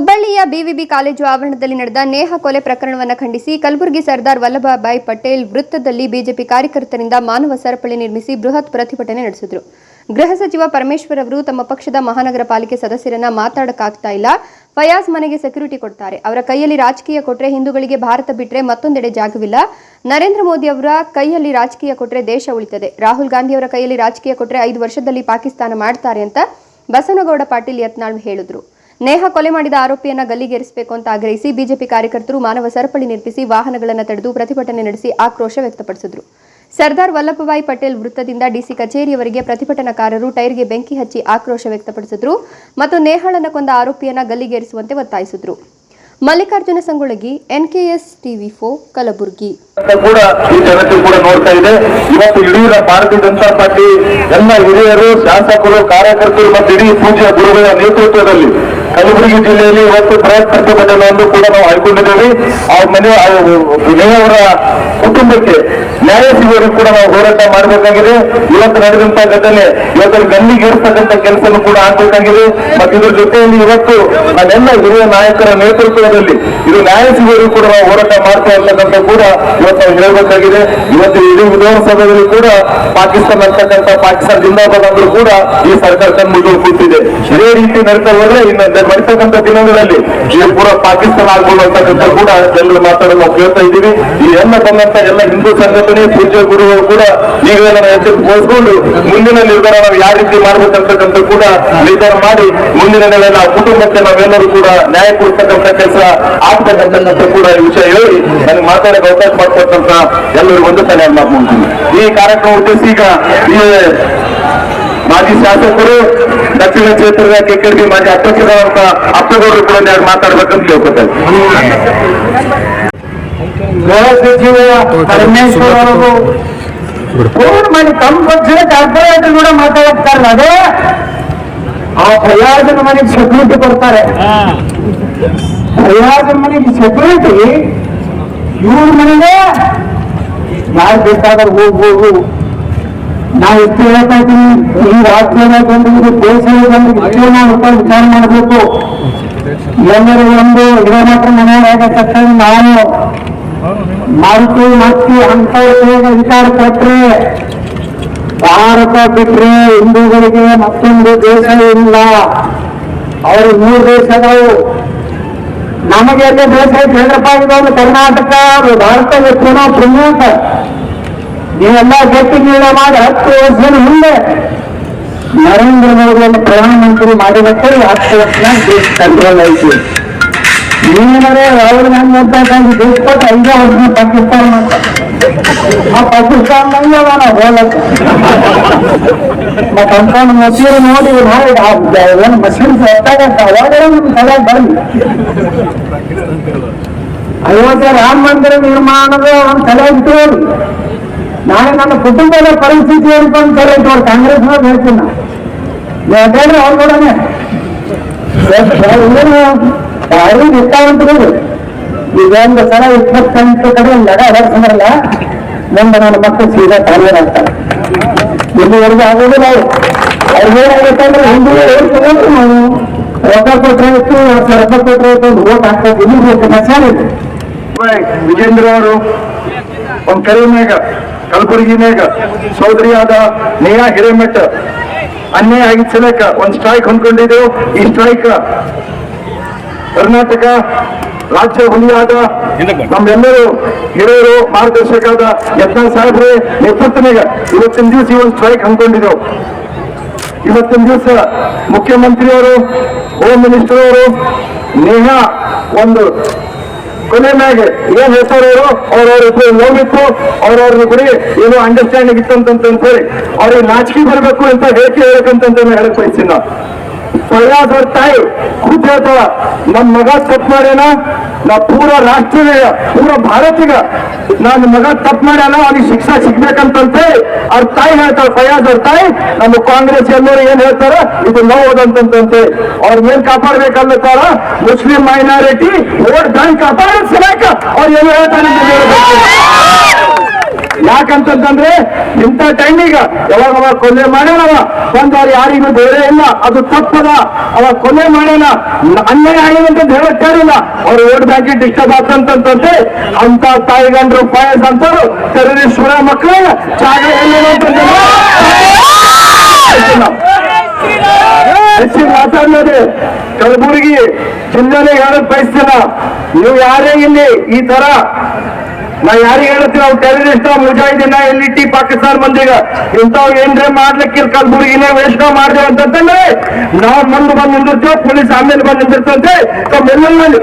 ಹುಬ್ಬಳ್ಳಿಯ BVB college ಆವರಣದಲ್ಲಿ ನಡೆದ ನೇಹ ಕೊಲೆ ಪ್ರಕರಣವನ್ನು ಖಂಡಿಸಿ ಕಲಬುರಗಿ ಸರ್ದಾರ್ ವಲ್ಲಭಭಾಯ್ ಪಟೇಲ್ ವೃತ್ತದಲ್ಲಿ ಬಿಜೆಪಿ ಕಾರ್ಯಕರ್ತರಿಂದ ಮಾನವ ಸರಪಳಿ ನಿರ್ಮಿಸಿ ಬೃಹತ್ ಪ್ರತಿಭಟನೆ ನಡೆಸಿದರು. ಗೃಹ ಸಚಿವ ಪರಮೇಶ್ವರ್ ಅವರು ತಮ್ಮ ಪಕ್ಷದ ಮಹಾನಗರ ಪಾಲಿಕೆ ಸದಸ್ಯರನ್ನ ಮಾತಾಡಕ್ಕಾಗ್ತಾ ಇಲ್ಲ. ಫಯಾಜ್ ಮನೆಗೆ ಸೆಕ್ಯೂರಿಟಿ ಕೊಡ್ತಾರೆ. ಅವರ ಕೈಯಲ್ಲಿ ರಾಜಕೀಯ ಕೊಟ್ರೆ ಹಿಂದೂಗಳಿಗೆ ಭಾರತ ಬಿಟ್ರೆ ಮತ್ತೊಂದೆಡೆ ಜಾಗವಿಲ್ಲ. ನರೇಂದ್ರ ಮೋದಿ ಅವರ ಕೈಯಲ್ಲಿ ರಾಜಕೀಯ ಕೊಟ್ರೆ ದೇಶ ಉಳಿತದೆ. ರಾಹುಲ್ ಗಾಂಧಿ ಅವರ ಕೈಯಲ್ಲಿ ರಾಜಕೀಯ ಕೊಟ್ರೆ ಐದು ವರ್ಷದಲ್ಲಿ ಪಾಕಿಸ್ತಾನ ಮಾಡ್ತಾರೆ ಅಂತ ಬಸವನಗೌಡ ಪಾಟೀಲ್ ಯತ್ನಾಳ್ ಹೇಳಿದ್ರು. ನೇಹ ಕೊಲೆ ಮಾಡಿದ ಆರೋಪಿಯನ್ನ ಗಲ್ಲಿಗೇರಿಸಬೇಕು ಅಂತ ಆಗ್ರಹಿಸಿ ಬಿಜೆಪಿ ಕಾರ್ಯಕರ್ತರು ಮಾನವ ಸರಪಳಿ ನಿರ್ಮಿಸಿ ವಾಹನಗಳನ್ನು ತಡೆದು ಪ್ರತಿಭಟನೆ ನಡೆಸಿ ಆಕ್ರೋಶ ವ್ಯಕ್ತಪಡಿಸಿದ್ರು. ಸರ್ದಾರ್ ವಲ್ಲಭಭಾಯಿ ಪಟೇಲ್ ವೃತ್ತದಿಂದ ಡಿಸಿ ಕಚೇರಿಯವರೆಗೆ ಪ್ರತಿಭಟನಾಕಾರರು ಟೈರ್ಗೆ ಬೆಂಕಿ ಹಚ್ಚಿ ಆಕ್ರೋಶ ವ್ಯಕ್ತಪಡಿಸಿದ್ರು ಮತ್ತು ನೇಹಾಳನ ಕೊಂದ ಆರೋಪಿಯನ್ನ ಗಲ್ಲಿಗೇರಿಸುವಂತೆ ಒತ್ತಾಯಿಸಿದ್ರು. ಮಲ್ಲಿಕಾರ್ಜುನ ಸಂಗೊಳಗಿ ಎನ್ಕೆಎಸ್ ಟಿವಿ ಫೋ ಕಲಬುರಗಿ. ಕೂಡ ಈ ಜನತೆ ಕೂಡ ನೋಡ್ತಾ ಇದೆ. ಇವತ್ತು ಇಡೀ ಭಾರತೀಯ ಜನತಾ ಪಾರ್ಟಿ ಎಲ್ಲ ಹಿರಿಯರು, ಶಾಸಕರು, ಕಾರ್ಯಕರ್ತರು ಮತ್ತು ಇಡೀ ಪೂಜ್ಯ ಗುರುಗಳ ನೇತೃತ್ವದಲ್ಲಿ ಕಲಬುರಗಿ ಜಿಲ್ಲೆಯಲ್ಲಿ ಇವತ್ತು ಬೃಹತ್ ಪ್ರತಿಭಟನೆಯನ್ನು ಕೂಡ ನಾವು ಆಯ್ಕೊಂಡಿದ್ದೇವೆ ಅವ್ರ ಮನೆ ವಿನಯ್ ಅವರ ಕುಟುಂಬಕ್ಕೆ ನ್ಯಾಯ ಸಿಗೋರು ಕೂಡ ನಾವು ಹೋರಾಟ ಮಾಡಬೇಕಾಗಿದೆ. ಇವತ್ತು ನಡೆದಂತಹ ಘಟನೆ ಇವತ್ತು ಗಲ್ಲಿಗೇರಿಸ್ತಕ್ಕಂಥ ಕೆಲಸ ಕೂಡ ಆಗ್ಬೇಕಾಗಿದೆ. ಮತ್ತು ಇದ್ರ ಜೊತೆಯಲ್ಲಿ ಇವತ್ತು ನನ್ನೆಲ್ಲ ಹಿರಿಯ ನಾಯಕರ ನೇತೃತ್ವದಲ್ಲಿ ಇದು ನ್ಯಾಯ ಸಿಗೋರು ಕೂಡ ನಾವು ಹೋರಾಟ ಮಾಡ್ತಾ ಇರ್ತಕ್ಕಂಥ ಕೂಡ ಇವತ್ತು ನಾವು ಹೇಳಬೇಕಾಗಿದೆ. ಇವತ್ತು ಇಡೀ ವಿಧಾನಸಭೆಯಲ್ಲಿ ಕೂಡ ಪಾಕಿಸ್ತಾನ ಅಂತಕ್ಕಂಥ ಪಾಕಿಸ್ತಾನ ಜಿಂದಾಬಾದ್ ಅಂದ್ರೂ ಕೂಡ ಈ ಸರ್ಕಾರ ಕಣ್ಮುಗಳು ಕೂತಿದೆ. ಇದೇ ರೀತಿ ನಡೀತಾ ಹೋದ್ರೆ ಇನ್ನು ನಡೀತಕ್ಕಂಥ ದಿನಗಳಲ್ಲಿ ಇದು ಪೂರ ಪಾಕಿಸ್ತಾನ ಆಗ್ಬೋದು ಅಂತಕ್ಕಂಥ ಕೂಡ ಜನರು ಮಾತಾಡಲು ನಾವು ಕೇಳ್ತಾ ಇದ್ದೀವಿ. ಈ ಎಲ್ಲ ಬಂದಂತ ಎಲ್ಲ ಹಿಂದೂ ಸಂಘಟನೆ, ಪೂಜ್ಯ ಗುರುಗಳು ಕೂಡ ಈಗಲೇ ಹೆಸರು ಎಚ್ಚರಿಸಿಕೊಂಡು ಮುಂದಿನ ನಿರ್ಧಾರ ನಾವು ಯಾವ ರೀತಿ ಮಾಡ್ಬೇಕಂತಕ್ಕಂಥ ಕೂಡ ನಿರ್ಧಾರ ಮಾಡಿ ಮುಂದಿನ ನೆಲೆ ನಾವು ಕುಟುಂಬಕ್ಕೆ ನಾವೆಲ್ಲರೂ ಕೂಡ ನ್ಯಾಯ ಕೊಡ್ತಕ್ಕಂಥ ಕೆಲಸ ಆಗ್ತಕ್ಕಂಥ ಕೂಡ ಈ ವಿಷಯ ಹೇಳಿ ನನಗೆ ಮಾತಾಡಕ್ಕೆ ಅವಕಾಶ ಮಾಡಿಕೊಟ್ಟಂತ ಎಲ್ಲರಿಗೂ ಒಂದು ತಲೆ ಮಾಡ್ಕೊಂಡು ಈ ಕಾರ್ಯಕ್ರಮ ಉದ್ದೇಶ ಈಗ ಮಾಜಿ ಶಾಸಕರು ದಕ್ಷಿಣ ಕ್ಷೇತ್ರದ ಕೆಕೆಡಿ ಮಾಜಿ ಅಧ್ಯಕ್ಷರಾದಂತಹ ಅಪ್ಪಗೌಡರು ಕೂಡ ಎರಡು ಮಾತಾಡ್ಬೇಕಂತ ಕೇಳ್ಕೊತಾರೆ. ಗೃಹ ಸಚಿವ ಪರಮೇಶ್ವರ್ ಅವರು ಫೋನ್ ಮಾಡಿ ತಮ್ಮ ಪಕ್ಷದ ಕಾರ್ಪೊರೇಟ್ ಕೂಡ ಮಾತಾಡ್ತಾರಲ್ಲ ಅದೇ ಆ ಫಯಾಜನ ಮನೆಗೆ ಸೆಕ್ಯೂರಿಟಿ ಕೊಡ್ತಾರೆ. ಫಯಾಜನ ಮನೆಗೆ ಸೆಕ್ಯೂರಿಟಿ ಇವ್ರ ಮನೆಗೆ ಯಾರು ಬೇಕಾದ್ರೆ ಹೋಗ್ ಹೋಗು. ನಾವು ಎಷ್ಟು ಹೇಳ್ತಾ ಇದ್ದೀನಿ? ರಾಜ್ಯದ ಬಂದು ದೇಶದ ಬಂದು ಜೀವನ ನಾವು ವಿಚಾರ ಮಾಡಬೇಕು. ಎಲ್ಲರೂ ಒಂದು ಹಿರೇಮಠ ಮನೆಯಾಗ ತಕ್ಷಣ ನಾವು ಮಾರುತಿ ಮತ್ತು ಅಂತ ವಿಚಾರ ಕೊಟ್ರೆ, ಭಾರತ ಬಿಟ್ರೆ ಹಿಂದೂಗಳಿಗೆ ಮತ್ತೊಂದು ದೇಶ ಇಲ್ಲ ಅವರು ಮೂರು ದೇಶ ಅದಾವು ನಮಗೆ ಎಲ್ಲ ದೇಶ ಕೇಂದ್ರಪ್ಪ ಇದೊಂದು ಕರ್ನಾಟಕ ಭಾರತ ಪುನಃ ಪ್ರಮುಖ. ನೀವೆಲ್ಲ ಗಟ್ಟಿ ಮಾಡಿ ಹತ್ತು ವರ್ಷದ ಹಿಂದೆ ನರೇಂದ್ರ ಮೋದಿಯನ್ನು ಪ್ರಧಾನಮಂತ್ರಿ ಮಾಡಿದಕ್ಕೆ ಹತ್ತು ವರ್ಷ ದೇಶ ಕಂಟ್ರೋಲ್ ಐತಿ ನೀವೇ ರಾಹುಲ್ ಗಾಂಧಿ ನೋಡ್ಬೇಕಾಗಿ ದೇಶ ಕೊಟ್ಟು ಐದೇ ವರ್ಷ ಪಾಕಿಸ್ತಾನ ಆ ಪಾಕಿಸ್ತಾನದಂಗೆ ಅದಾನ ಹೋಗಕ್ಕೆ ಮತ್ತೆ ಅಂತ ಮಸೀರು ನೋಡಿ ಮಾಡಿ ಏನು ಮಸೀನ್ ಹೊತ್ತಾಗಂತ ಅವಾಗಲೇ ನಿಮ್ ಸಲ ಬರಲಿ ಅಯೋಧ್ಯೆ ರಾಮ ಮಂದಿರ ನಿರ್ಮಾಣದ ಒಂದು ತಲೆ ಇಟ್ಕೊಳ್ಳಿ ನಾಳೆ ನನ್ನ ಕುಟುಂಬದ ಪರಿಸ್ಥಿತಿ ಏನಪ್ಪ ಅಂತ ಅವ್ರು ಕಾಂಗ್ರೆಸ್ ಕಾಂಗ್ರೆಸ್ ಹೇಳ್ತೀನಿ ಯಾಕಂದ್ರೆ ಅವ್ರು ನೋಡೋಣ. ಭಾರಿ ನಿಷ್ಠಾವಂತರು. ಈಗ ಒಂದು ಸಲ ಇಪ್ಪತ್ತೆಂಟು ಕಡೆ ಲಡ ಹೊರಸಂದ್ರಲ್ಲ ಮುಂದೆ ನನ್ನ ಮಕ್ಕಳು ಸೀದಾ ತಾನೇನಾಗ್ತಾರೆ ಇಲ್ಲಿವರೆಗೂ ಆಗೋದಿಲ್ಲ ಅವ್ರು. ಅವ್ರಿಗೇನಾಗುತ್ತಂದ್ರೆ ಏನಾಗುತ್ತಂದ್ರೆ ಹಿಂದೂ ಏನ್ ತಗೊಂಡ್ರು ನಾವು ರೊಕ್ಕ ಕೊಟ್ಟರೆ ಇತ್ತು ರೊಕ್ಕ ಕೊಟ್ಟರೆ ಇತ್ತು ಒಂದು ಓಟ್ ಹಾಕ್ಬೇಕು. ಇಲ್ಲಿ ಬೇಕು ವಿಜೇಂದ್ರ ಅವರು, ಒಂದ್ ಕರಿಮ್ಯಾಗ ಕಲಬುರಗಿನ್ಯಾಗ ಸೋದರಿಯಾದ ನೇಹಾ ಹಿರೇಮಠ ಅನ್ಯಾಯ ಆಗಿದ್ ಸಲಕ ಒಂದು ಸ್ಟ್ರೈಕ್ ಹೊಂದ್ಕೊಂಡಿದ್ದೆವು ಈ ಸ್ಟ್ರೈಕ್ ಕರ್ನಾಟಕ ರಾಜ್ಯ ಹುಲಿಯಾದ ನಮ್ಮೆಲ್ಲರೂ ಹಿರಿಯರು, ಮಾರ್ಗದರ್ಶಕರಾದ ಯತ್ನ ಸಾಹೇಬ್ರೆ ನೇತೃತ್ವನಾಗ ಇವತ್ತಿನ ದಿವಸ ಈ ಒಂದು ಸ್ಟ್ರೈಕ್ ಹಮ್ಮಿಕೊಂಡಿದ್ದೆವು ಇವತ್ತಿನ ದಿವಸ ಮುಖ್ಯಮಂತ್ರಿಯವರು ಹೋಮ್ ಮಿನಿಸ್ಟರ್ ಅವರು ನೇಹಾ ಒಂದು ಕೊನೆ ಮ್ಯಾಗೆ ಏನ್ ಹೇಳ್ತಾರೋ ಅವ್ರವ್ರ ಇಬ್ಬರು ನೋವಿತ್ತು ಅವ್ರವ್ರ ಗುಡಿ ಏನೋ ಅಂಡರ್ಸ್ಟ್ಯಾಂಡಿಂಗ್ ಇತ್ತಂತ ಹೇಳಿ ಅವ್ರಿಗೆ ನಾಚಿಕೆ ಬರಬೇಕು ಅಂತ ಹೇಳಿಕೆ ಹೇಳ್ಬೇಕಂತ ಹೇಳಕ್ ಬಯಸ್ತೀನಿ ನಾವು. ಅವ್ರ ತಾಯಿ ಕೂತ ಹೇಳ್ತಾಳ ನಮ್ ಮಗ ತಪ್ಪು ಮಾಡ್ಯಾನ? ನಾ ಪೂರ ರಾಷ್ಟ್ರೀಯ ಪೂರ ಭಾರತಿಗ. ನನ್ನ ಮಗ ತಪ್ಪು ಮಾಡ್ಯಾನ? ಅವ್ನಿಗೆ ಶಿಕ್ಷಾ ಸಿಗ್ಬೇಕಂತಂತೆ. ಅವ್ರ ತಾಯಿ ಹೇಳ್ತಾಳ, ಫಯಾಜ್ ಅವ್ರ ತಾಯಿ, ನಮ್ಮ ಕಾಂಗ್ರೆಸ್ ಎಲ್ಲರೂ ಏನ್ ಹೇಳ್ತಾರ? ಇದು ನೋವುದಂತಂತೆ ಅವ್ರ ಏನ್ ಕಾಪಾಡ್ಬೇಕಲ್ಲತ್ತಾರ ಮುಸ್ಲಿಂ ಮೈನಾರಿಟಿ ಓಟ್ ಬ್ಯಾಂಕ್ ಕಾಪಾಡ ಅವ್ರು ಏನು ಹೇಳ್ತಾರೆ ಇಂಥ ಟೈಮಿಗ ಯಾವಾಗ ಅವ ಕೊಲೆ ಮಾಡ್ಯಾನವ ಒಂದು ಅವ್ರು ಯಾರಿಗೂ ಬೇರೆ ಇಲ್ಲ, ಅದು ತಪ್ಪದ. ಅವ ಕೊಲೆ ಮಾಡ್ಯಾನ. ಅನ್ಯಾಯ ಆಗಿದೆ ಅಂತ ಇಲ್ಲ. ಅವ್ರು ಓಟ್ ಬ್ಯಾಂಕಿಗೆ ಡಿಸ್ಟರ್ಬ್ ಆಗ್ತಂತಂತೆ ಅಂತ ತಾಯಿಗಂಡ್ರು ಪಾಯಸ್ ಅಂತಾರು. ಟೆರರಿಸ್ಟ್ ಮಕ್ಕಳಿಗೆ ಜಾಗ ಹೆಚ್ಚಿನ ಮಾತಾಡೋದು ಕಲಬುರಗಿ ಜಿಲ್ಲೆನೇ ಹೇಳಕ್ ಬಯಸ್ತೀನ. ನೀವು ಯಾರೇ ಇಲ್ಲಿ ಈ ತರ ನಾ ಯಾರಿಗೆ ಹೇಳ್ತೀನಿ, ಅವ್ರು ಟೆರರಿಸ್ಟ್ ಮುಜಾಹಿದ್ದೀನ ಎಲ್ ಟಿ ಪಾಕಿಸ್ತಾನ ಮಂದಿಗ ಇಂಥವ್ ಏನ್ರೆ ಮಾಡ್ಲಿಕ್ಕೆ ಕಲ್ಬುರ್ಗಿನ ವೇಷ ಮಾಡ್ದೇವೆ ಅಂತಂದ್ರೆ ನಾವು ಮುಂದೆ ಬಂದು ನಿಂದಿರ್ತೇವೆ, ಪೊಲೀಸ್ ಆಮೇಲೆ ಬಂದ್ ನಿಂದಿರ್ತಂತೆ.